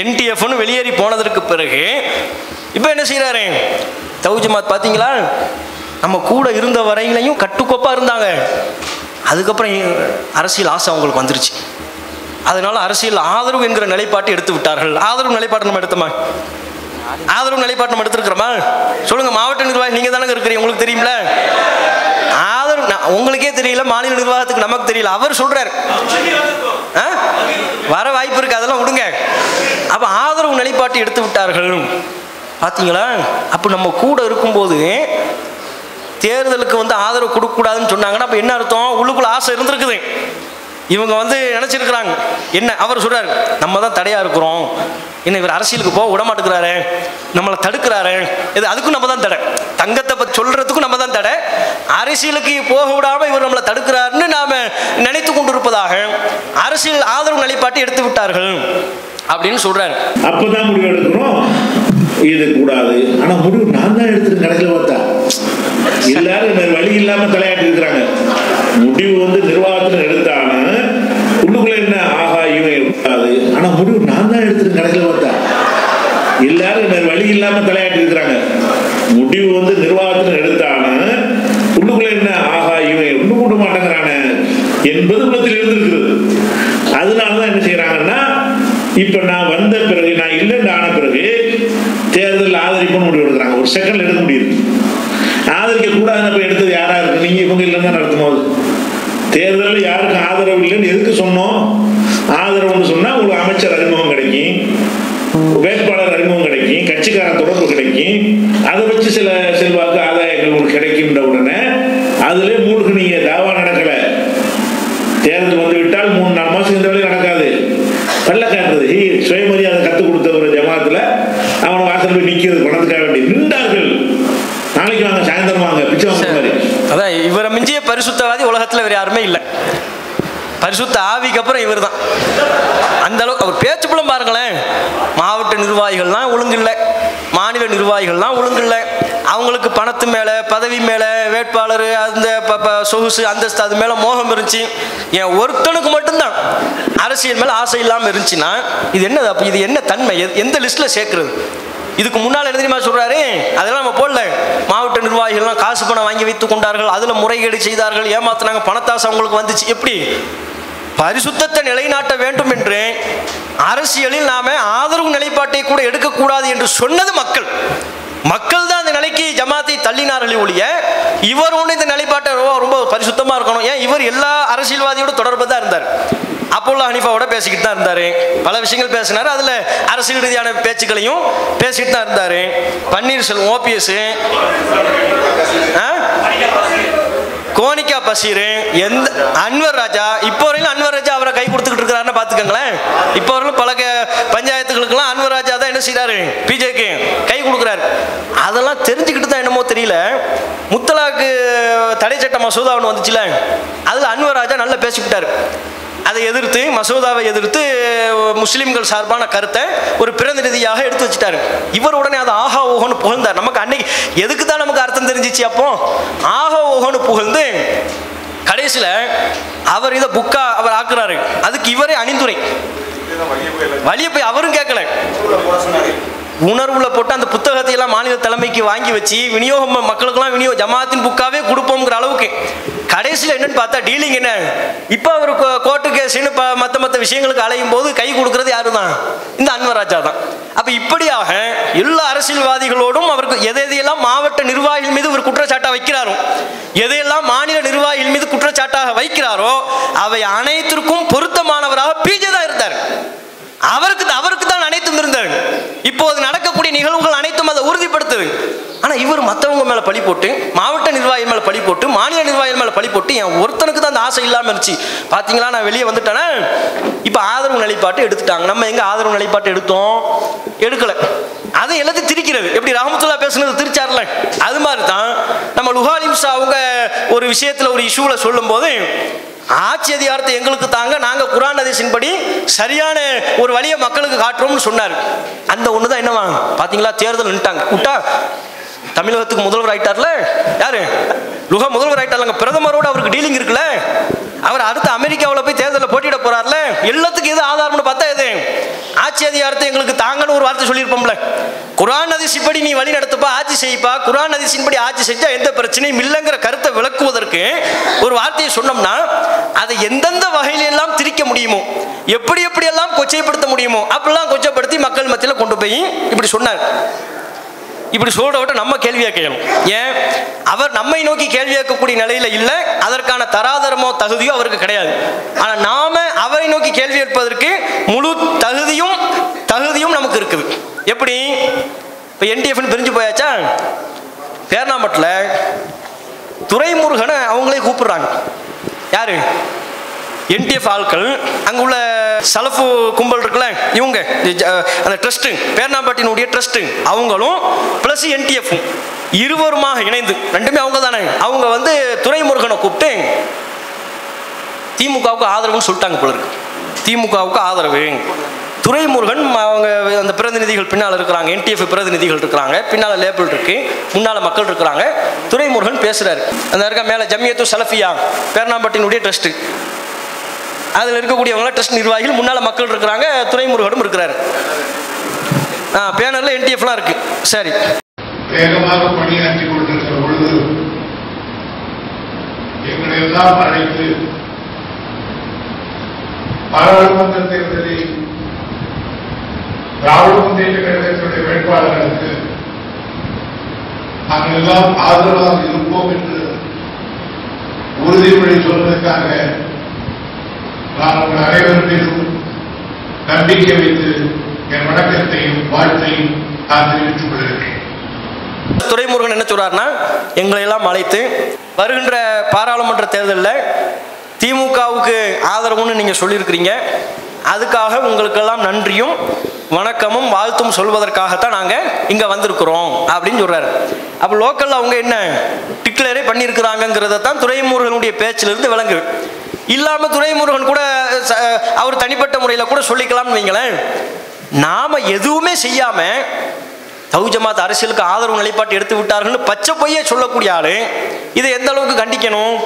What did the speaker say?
என்டிஎஃப்னு வெளியேறி போனதற்கு பிறகு இப்போ என்ன செய்கிறாரு தௌஜமாத் பார்த்தீங்களா நம்ம கூட இருந்த வரையிலையும் கட்டுக்கோப்பாக இருந்தாங்க. அதுக்கப்புறம் அரசியல் ஆசை அவங்களுக்கு வந்துருச்சு. அதனால அரசியல் ஆதரவு என்கிற நிலைப்பாட்டை எடுத்து விட்டார்கள். ஆதரவு நிலைப்பாட்டை நம்ம எடுத்தோமா? ஆதரவு நிலைப்பாட்டை நம்ம எடுத்துருக்கிறோமா? சொல்லுங்க மாவட்ட நிர்வாகி நீங்க தானே இருக்கிறீங்க உங்களுக்கு தெரியும்ல? உங்களுக்கே தெரியல மாநில நிர்வாகத்துக்கு நமக்கு தெரியல. அவர் சொல்றார். ஆ? வர வாய்ப்பு இருக்கு அதெல்லாம் விடுங்க. அப்ப ஆதரவு நிலைப்பாட்டை எடுத்து விட்டார்கள். பாத்தீங்களா? அப்ப நம்ம கூட இருக்கும்போது தேர்தலுக்கு வந்து ஆதரவு கொடுக்கக்கூடாதுன்னு சொன்னாங்கன்னா அப்போ என்ன அர்த்தம்? உள்ளுக்குள்ள ஆசை இருந்திருக்குது. இவங்க வந்து நினைச்சிருக்கிறாங்க. என்ன? அவர் சொல்றாரு நம்ம தான் தடையா இருக்கிறோம். என்ன இவர் அரசியலுக்கு போக விடமாட்டுக்கிறாரு நம்மளை தடுக்கிறாரு. இது அதுக்கும் நம்ம தான் தடை. தங்கத்தை பற்றி சொல்றதுக்கும் நம்ம தான் தடை. அரசியலுக்கு போக விடாமல் இவர் நம்மளை தடுக்கிறாருன்னு நாம நினைத்து கொண்டிருப்பதாக அரசியல் ஆதரவு நிலைப்பாட்டை எடுத்து விட்டார்கள் அப்படின்னு சொல்றாரு. அப்பதான் முடிவு எடுக்கிறோம் இது கூடாது. ஆனா முடிவு நான் தான் எடுத்துட்டு கடைசியில் பார்த்தா. எல்லாரும் வழி இல்லாம தலையாட்டு இருக்கிறாங்க முடிவு வந்து நிர்வாகத்தில் எடுத்தாலும் உள்ளுக்குள்ள என்ன ஆகா இவன் கூடாது ஆனா முடிவு நான் தான் எடுத்துட்டு கடைசியில் பார்த்தா எல்லாரும் வேற வழி இல்லாம தலையாட்டி இருக்கிறாங்க முடிவு வந்து நிர்வாகத்தில் எடுத்தாலும் உள்ளுக்குள்ள என்ன ஆகா இவன் ஒண்ணு கூட மாட்டேங்கிறானே என்பது உள்ளத்தில் இருந்திருக்கிறது அதனாலதான் என்ன செய்யறாங்கன்னா இப்ப நான் வந்த பிறகு நான் இல்லைன்னு ஆன பிறகு தேர்தல் ஆதரிப்புன்னு முடிவு எடுக்கிறாங்க ஒரு செகண்ட் எடுக்க முடியுது. ஆதரிக்க கூடாதுன்னு போய் எடுத்தது யாரா இருக்கு? நீங்க இவங்க இல்லைன்னு நடத்தும் போது தேர்தலில் யாருக்கும் ஆதரவு இல்லைன்னு எதுக்கு சொன்னோம்? ஆதரவுன்னு சொன்னா உங்களுக்கு அமைச்சர் அறிமுகம் கிடைக்கும் வேட்பாளர் அறிமுகம் கிடைக்கும் கட்சிக்காரன் தொடர்பு கிடைக்கும். அதை வச்சு சில செல்வாக்கு ஆதாயங்கள் உங்களுக்கு கிடைக்கின்ற உடனே அதுல மூழ்கு நீங்க தாவா நடக்கல. தேர்தல் வந்து விட்டால் மூணு நாலு மாசம் இந்த வேலையும் நடக்காது. பல்ல காட்டுறது. ஹீ சுயமரியாதை கற்றுக் கொடுத்த ஒரு ஜமாத்துல வாசல் போய் நிக்கிறது பணத்துக்காக வேண்டி நின்றார்கள். நாளைக்கு வாங்க சாயந்தரம் வாங்க பிச்சை வாங்க மாதிரி. அதான் இவரை மிஞ்சிய பரிசுத்தவாதி உலகத்துல வேற யாருமே இல்லை. பரிசுத்த ஆவிக்கு அப்புறம் இவர் தான் அந்த அளவுக்கு அவர் பேச்சு புலம் பாருங்களேன். மாவட்ட நிர்வாகிகள்லாம் ஒழுங்கில்லை மாநில நிர்வாகிகள்லாம் ஒழுங்கில்லை அவங்களுக்கு பணத்து மேலே பதவி மேலே வேட்பாளர் அந்த சொகுசு அந்தஸ்து அது மேலே மோகம் இருந்துச்சு. என் ஒருத்தனுக்கு மட்டும்தான் அரசியல் மேலே ஆசை இல்லாமல் இருந்துச்சுன்னா இது என்னது அப்போ? இது என்ன தன்மை? எந்த லிஸ்ட்டில் சேர்க்குறது? இதுக்கு முன்னால் என்ன தெரியுமா சொல்றாரு? அதெல்லாம் நம்ம போடல. மாவட்ட நிர்வாகிகள்லாம் காசு பணம் வாங்கி வைத்துக் கொண்டார்கள். அதில் முறைகேடு செய்தார்கள். ஏமாத்தினாங்க. பணத்தாசை அவங்களுக்கு வந்துச்சு. எப்படி? பரிசுத்தத்தை நிலைநாட்ட வேண்டும் என்று அரசியலில் நாம ஆதரவு நிலைப்பாட்டை கூட எடுக்கக்கூடாது என்று சொன்னது மக்கள். மக்கள் தான் அந்த நிலைக்கு ஜமாத்தை தள்ளினார்களே ஒழிய இவர் ஒன்று இந்த நிலைப்பாட்டை ரொம்ப ரொம்ப பரிசுத்தமா இருக்கணும். ஏன்? இவர் எல்லா அரசியல்வாதியோட தொடர்பு தான் இருந்தார். அப்போல்லா ஹனிஃபாவோட பேசிக்கிட்டு தான் இருந்தார். பல விஷயங்கள் பேசினார். அதுல அரசியல் ரீதியான பேச்சுக்களையும் பேசிக்கிட்டு தான் இருந்தார். பன்னீர்செல்வம் ஓபிஎஸ் கோனிகா பசீர் எந்த அன்வர் ராஜா இப்போ வரையிலும் அன்வர் ராஜா அவரை கை கொடுத்துக்கிட்டு இருக்கிறாருன்னு பார்த்துக்கோங்களேன். இப்போ வரையிலும் பல பஞ்சாயத்துகளுக்கெல்லாம் அன்வர் ராஜா தான் என்ன செய்கிறாரு பிஜேக்கு கை கொடுக்குறாரு. அதெல்லாம் தெரிஞ்சு தெரியல. முத்தலாக்கு தடை சட்ட மசோதா ஒன்று வந்துச்சுல. அதில் அன்வர் ராஜா நல்லா பேசிவிட்டார் அதை எதிர்த்து மசோதாவை எதிர்த்து முஸ்லிம்கள் சார்பான கருத்தை ஒரு பிரதிநிதியாக எடுத்து வச்சுட்டாரு. இவர் உடனே அதை ஆஹா ஓஹோன்னு புகழ்ந்தார். நமக்கு அன்னைக்கு எதுக்கு தான் நமக்கு அர்த்தம் தெரிஞ்சிச்சு அப்போ? ஆஹா ஓஹோன்னு புகழ்ந்து கடைசியில் அவர் இதை புக்கா அவர் ஆக்குறாரு. அதுக்கு இவரே அணிந்துரை. வழிய போய் அவரும் கேட்கல. உணர்வுல போட்டு அந்த புத்தகத்தை எல்லாம் மாநில தலைமைக்கு வாங்கி வச்சு விநியோகம் மக்களுக்கெல்லாம் விநியோக ஜமாத்தின் புக்காவே கொடுப்போங்கிற அளவுக்கு. கடைசியில் என்னன்னு பார்த்தா டீலிங் என்ன? இப்போ அவர் கோ- கோர்ட்டு கேஸ்னு இப்போ மற்ற மற்ற விஷயங்களுக்கு அலையும் போது கை கொடுக்கறது யாரு தான் இந்த அன்வராஜா தான். அப்போ இப்படியாக எல்லா அரசியல்வாதிகளோடும் அவருக்கு எதை எதையெல்லாம் மாவட்ட நிர்வாகிகள் மீது ஒரு குற்றச்சாட்டாக வைக்கிறாரோ எதையெல்லாம் மாநில நிர்வாகிகள் மீது குற்றச்சாட்டாக வைக்கிறாரோ அவை அனைத்திற்கும் பொருத்தமானவராக பிஜே தான் இருந்தார். அவருக்கு அவருக்கு தான் அனைத்தும் இருந்தது. இப்போது நடக்கக்கூடிய நிகழ்வுகள் அனைத்தும் அதை உறுதிப்படுத்துது. ஆனா இவர் மற்றவங்க மேல பழி போட்டு மாவட்ட நிர்வாகி மேல பழி போட்டு மாநில நிர்வாகி மேல பழி போட்டு என் ஒருத்தனுக்கு தான் அந்த ஆசை இல்லாம இருந்துச்சு. பாத்தீங்களா நான் வெளியே வந்துட்டேன்னா இப்ப ஆதரவு நிலைப்பாட்டு எடுத்துட்டாங்க. நம்ம எங்க ஆதரவு நிலைப்பாட்டு எடுத்தோம்? எடுக்கல. அதை எல்லாத்தையும் திரிக்கிறது. எப்படி ரஹமத்துல்லா பேசுனது திரிச்சார்ல? அது மாதிரி தான் நம்ம லுஹாலிம்சா அவங்க ஒரு விஷயத்துல ஒரு இஷ்யூல சொல்லும்போது ஆட்சி அதிகாரத்தை எங்களுக்கு தாங்க நாங்கள் குரான் அதிசின் படி சரியான ஒரு வழியை மக்களுக்கு காட்டுறோம்னு சொன்னார். அந்த ஒன்று தான் என்னவா பார்த்தீங்களா தேர்தல் நின்ட்டாங்க விட்டா தமிழகத்துக்கு முதல்வர் ஆயிட்டார்ல? யாரு? லுகா முதல்வர் ஆயிட்டார்லங்க. பிரதமரோட அவருக்கு டீலிங் இருக்குல்ல? அவர் அடுத்து அமெரிக்காவில் போய் தேர்தலில் போட்டியிட போறார்ல? எல்லாத்துக்கும் எது ஆதாரம்னு பார்த்தா எது? ஆட்சி அதிகாரத்தை எங்களுக்கு தாங்கன்னு ஒரு வார்த்தை சொல்லியிருப்போம்ல. குரான் அதிசிப்படி நீ வழி நடத்துப்பா ஆட்சி செய்ப்பா. குரான் அதிசின்படி ஆட்சி செஞ்சா எந்த பிரச்சனையும் இல்லைங்கிற கருத்தை விளக்குவதற்கு ஒரு வார்த்தையை சொன்னோம்னா அதை எந்தெந்த வகையில எல்லாம் திரிக்க முடியுமோ எப்படி எப்படி எல்லாம் கொச்சைப்படுத்த முடியுமோ அப்படிலாம் கொச்சைப்படுத்தி மக்கள் மத்தியில் கொண்டு போய் இப்படி சொன்னார். இப்படி சொல்றவட்ட நம்ம கேள்வி கேட்கணும். ஏன்? அவர் நம்மை நோக்கி கேள்வி கேட்கக்கூடிய நிலையில இல்லை அதற்கான தராதரமோ தகுதியோ அவருக்கு கிடையாது. ஆனா நாம அவரை நோக்கி கேள்வி கேட்பதற்கு முழு தகுதியும் தகுதியும் நமக்கு இருக்குது. எப்படி? இப்போ என்டிஎஃப்னு பிரிஞ்சு போயாச்சா? பேர்னாம்பட்டில் துரைமுருகனை அவங்களே கூப்பிடுறாங்க. யாரு? என்டிஎஃப் ஆட்கள் அங்கே உள்ள சலஃபு கும்பல் இருக்குல்ல இவங்க அந்த ட்ரஸ்ட்டு பேர்னாம்பட்டினுடைய ட்ரஸ்ட்டு அவங்களும் ப்ளஸ் என்டிஎஃப் இருவருமாக இணைந்து ரெண்டுமே அவங்க தானே அவங்க வந்து துரைமுருகனை கூப்பிட்டு திமுகவுக்கு ஆதரவுன்னு சொல்லிட்டாங்க போல இருக்கு. திமுகவுக்கு ஆதரவு. துரைமுருகன் அவங்க அந்த பிரதிநிதிகள் பின்னால் இருக்கிறாங்க என்டிஎஃப் பிரதிநிதிகள் இருக்கிறாங்க பின்னால் லேபிள் இருக்கு முன்னால் மக்கள் இருக்கிறாங்க. துரைமுருகன் பேசுகிறாரு அந்த இருக்க மேலே ஜமியத்து சலஃபியா பேர்னாம்பட்டினுடைய ட்ரஸ்ட்டு அதில் இருக்கக்கூடியவங்க ட்ரஸ்ட் நிர்வாகிகள் முன்னால் மக்கள் இருக்கிறாங்க துரைமுருகனும் இருக்கிறாரு. ஆ பேனரில் என்டிஎஃப்லாம் இருக்கு. சரி. வேகமாக பணியாற்றி கொண்டிருக்கிற பொழுது எங்களை எல்லாம் அழைத்து பாராளுமன்ற தேர்தலில் திராவிட முன்னேற்ற கழகத்தினுடைய வேட்பாளர்களுக்கு நாங்கள் எல்லாம் ஆதரவாக இருப்போம் என்று உறுதிமொழி சொல்வதற்காக நான் உங்கள் அனைவரும் மீதும் நம்பிக்கை வைத்து என் வணக்கத்தையும் வாழ்த்தையும் நான் தெரிவித்துக் கொள்கிறேன் துரைமுருகன் என்ன சொல்றாருன்னா எங்களை எல்லாம் அழைத்து வருகின்ற பாராளுமன்ற தேர்தலில் திமுகவுக்கு ஆதரவுன்னு நீங்கள் சொல்லியிருக்கிறீங்க. அதுக்காக உங்களுக்கெல்லாம் நன்றியும் வணக்கமும் வாழ்த்தும் சொல்வதற்காகத்தான் நாங்கள் இங்கே வந்திருக்கிறோம் அப்படின்னு சொல்கிறாரு அப்போ லோக்கலில் அவங்க என்ன டிக்ளேரே பண்ணியிருக்கிறாங்கங்கிறத தான் துறைமுருகனுடைய பேச்சிலிருந்து விளங்குது. இல்லாமல் துரைமுருகன் கூட அவர் தனிப்பட்ட முறையில் கூட சொல்லிக்கலாம்னு வைங்களேன். நாம் எதுவுமே செய்யாமல் தௌஜமாத் அரசியலுக்கு ஆதரவு நிலைப்பாட்டு எடுத்து விட்டார்கள்னு பச்சை பொய்யே சொல்லக்கூடிய ஆளு இதை எந்த அளவுக்கு கண்டிக்கணும்?